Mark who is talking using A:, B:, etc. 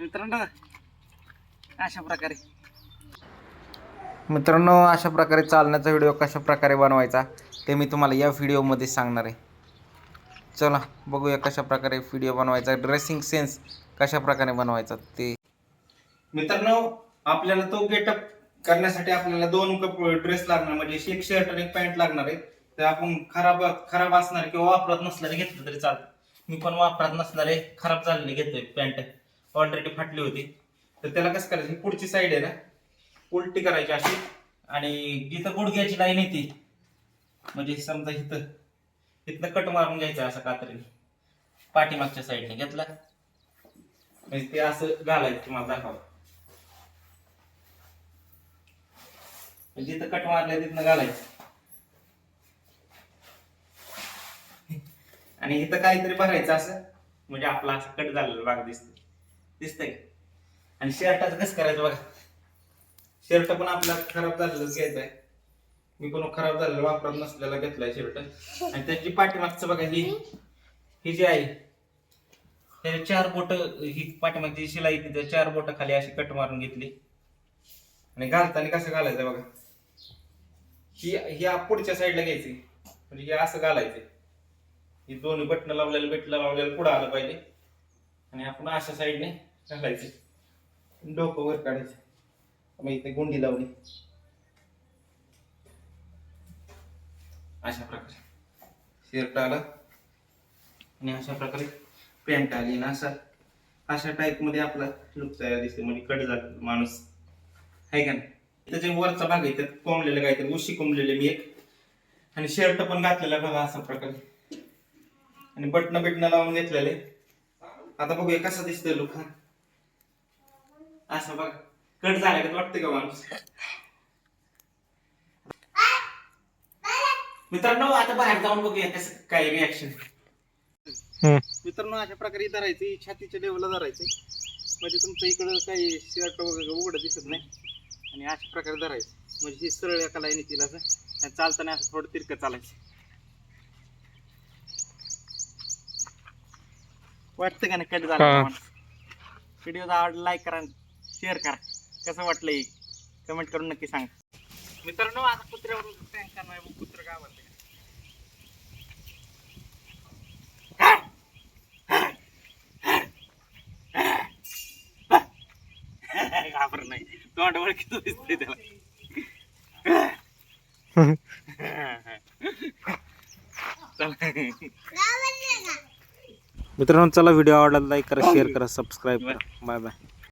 A: मित्रांनो अशा प्रकारे.
B: मित्रांनो अशा प्रकारे चालण्याचा व्हिडिओ कशा प्रकारे बनवायचा ते मी तुम्हाला या व्हिडिओमध्ये सांगणार आहे. चला बघूया कशा प्रकारे व्हिडिओ बनवायचा ड्रेसिंग सेन्स कशा प्रकारे बनवायचा ते. मित्रांनो आपल्याला तो गेटअप करण्यासाठी आपल्याला दोन कप ड्रेस लागणार म्हणजे एक शर्ट आणि एक पॅन्ट लागणार आहे. तर आपण खराब खराब असणार किंवा वापरत नसणारे घेतलं तरी चालतं. मी पण वापरात नसणारे खराब झालेले घेतोय पॅन्ट. ऑलरेडी फाटली होती. तर त्याला कसं करायचं? ही पुढची साईड आहे ना उलटी करायची अशी. आणि जिथं गुडघ्याची लाईन येते म्हणजे समजा इथं इथनं कट मारून घ्यायचं असं कात्रीने. पाठीमागच्या साईडने घेतला. म्हणजे ते असं घालायचं तुम्हाला दाखवा. म्हणजे जिथं कट मारलंय तिथनं घालायचं. आणि इथं काहीतरी भरायचं असं म्हणजे आपला असं कट झालेला भाग दिसतो दिसतंय आणि शर्टाचं कसं करायचं बघा? शर्ट पण आपला खराब झालेलं घ्यायचा आहे. मी पण खराब झालेलं वापरत नसलेला घेतलाय शर्ट आणि त्याची पाठीमागचं बघा ही ही जी आहे त्याच्या चार बोट ही पाठीमागची शिलाई तिथे चार बोट खाली अशी कट मारून घेतली. आणि घालताना कसं घालायचं बघा? ही ही पुढच्या साईडला घ्यायची. म्हणजे हे असं घालायचं. ही दोन्ही बटणं लावलेलं बेटला लावलेलं पुढं आलं पाहिजे. आणि आपण अशा साईडने घालायचं. डोकं वर काढायचं. मग इथे गुंडी लावली. अशा प्रकारे. शर्ट आला. आणि अशा प्रकारे पॅन्ट आली ना असा अशा टाईपमध्ये आपला लुक तयार दिसते. म्हणजे कट झाला माणूस. आहे का नाही? त्याच्या वरचा भाग आहे त्यात कोंबलेलं काहीतरी उशी कोंबलेले मी एक. आणि शर्ट पण घातलेला बघा अशा प्रकारे. आणि बटणं बिटणं लावून घेतलेले. आता बघूया कसा दिसतोय लुक हा. असं बघा. कट झाला का वाटतं का माणूस? मित्रांनो आता बाहेर जाऊन बघूया कसं काय रिॲक्शन.
A: मित्रांनो अशा प्रकारे धरायची. छातीच्या लेवलला धरायचे. म्हणजे तुमचं इकडं काही शर्ट वगैरे उघडं दिसत नाही. आणि अशा प्रकारे धरायचं. म्हणजे ही सरळ एका लाईन असं. आणि चालताना असं थोडं तिरकं चालायचं. वाटतं का नाही कट
C: हा.
A: झालं व्हिडिओ आवडला लाईक करा शेअर करा. कसं वाटलं कमेंट करून नक्की सांगा. मित्रांनो आता कुत्र्यावर टँक करणार मग कुत्र काय म्हणते? घाबर नाही. तोंड ओळखीत दिसतंय त्याला. चला.
C: मित्रांनो चला व्हिडिओ आवडला लाईक करा शेअर करा सबस्क्राईब करा. Bye bye